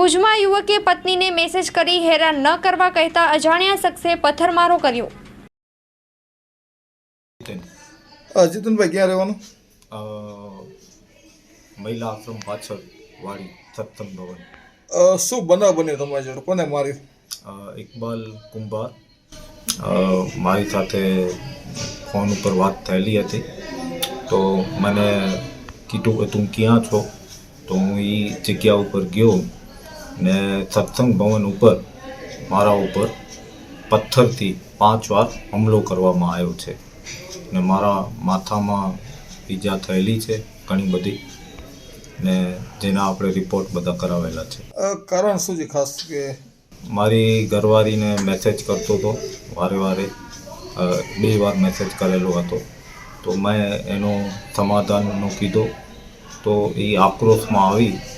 ભુજમાં યુવકે પત્નીને મેસેજ કરી હેરાન ન કરવા કહેતા અજાણ્યા શખ્સે પથ્થરમારો કર્યો. અજીતનભાઈ ક્યાં રહેવાનું? મહિલા આશ્રમ પાછળ વાડી સત્સંગ ભવન. શું બનાવ બન્યો તમારી જોડે? કોને માર્યું? ઇકબાલ કુંભાર. મારી સાથે ફોન ઉપર વાત થયેલી હતી. તો મને કીધું કે તું ક્યાં છો? તો હું એ જગ્યા ઉપર ગયો. ને સત્સંગ ભવન ઉપર મારા ઉપર પથ્થરથી પાંચ વાર હુમલો કરવામાં આવ્યો છે ને મારા માથામાં ઈજા થયેલી છે ઘણી બધી ને જેના આપણે રિપોર્ટ બધા કરાવેલા છે. કારણ શું છે ખાસ કે? મારી ઘરવાળીને મેસેજ કરતો હતો વારે વારે બે વાર મેસેજ કરેલો હતો. તો મેં એનો સમાધાનનો કીધો તો એ આક્રોશમાં આવી